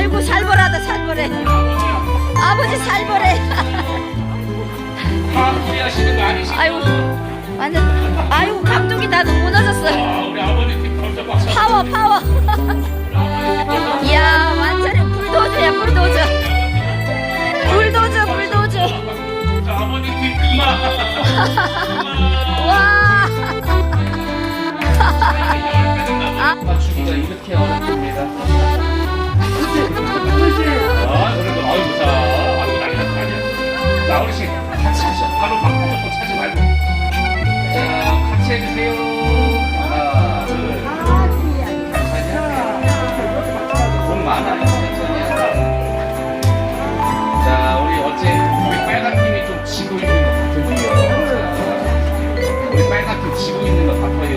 아이고 살벌하다 살벌해. 아버지 살벌해. 거 아니시죠? 아이고 완전 아이고 감독이 나도 무너졌어. 아, 우리 아버님 팀 벌써 박수. 파워 파워. 이야 완전히 불도저야 불도저. 불도저 불도저. 자, 아버님 그만. 바로 막 무조건 차지 말고. 자, 같이 해주세요. 하나, 둘. 천천히. 돈 많아요. 천천히 하세요. 자, 우리 어째 우리 빨간 팀이 좀 지고 있는 것 같은데요. 우리 빨간 팀 지고 있는 것 같아요.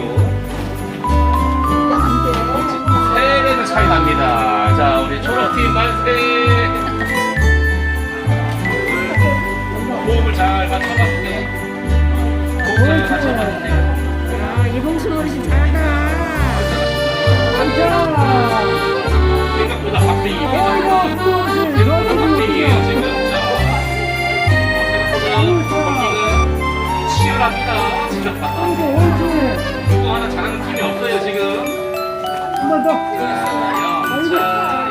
세 개는 차이 납니다. 자, 우리 초록팀 만세. 아, 이봉수 어르신 잘한다. 생각보다. 자, 치열합니다. 지금. 누구 하나 잘하는 팀이 없어요, 지금. 한번 더. 자, 영차.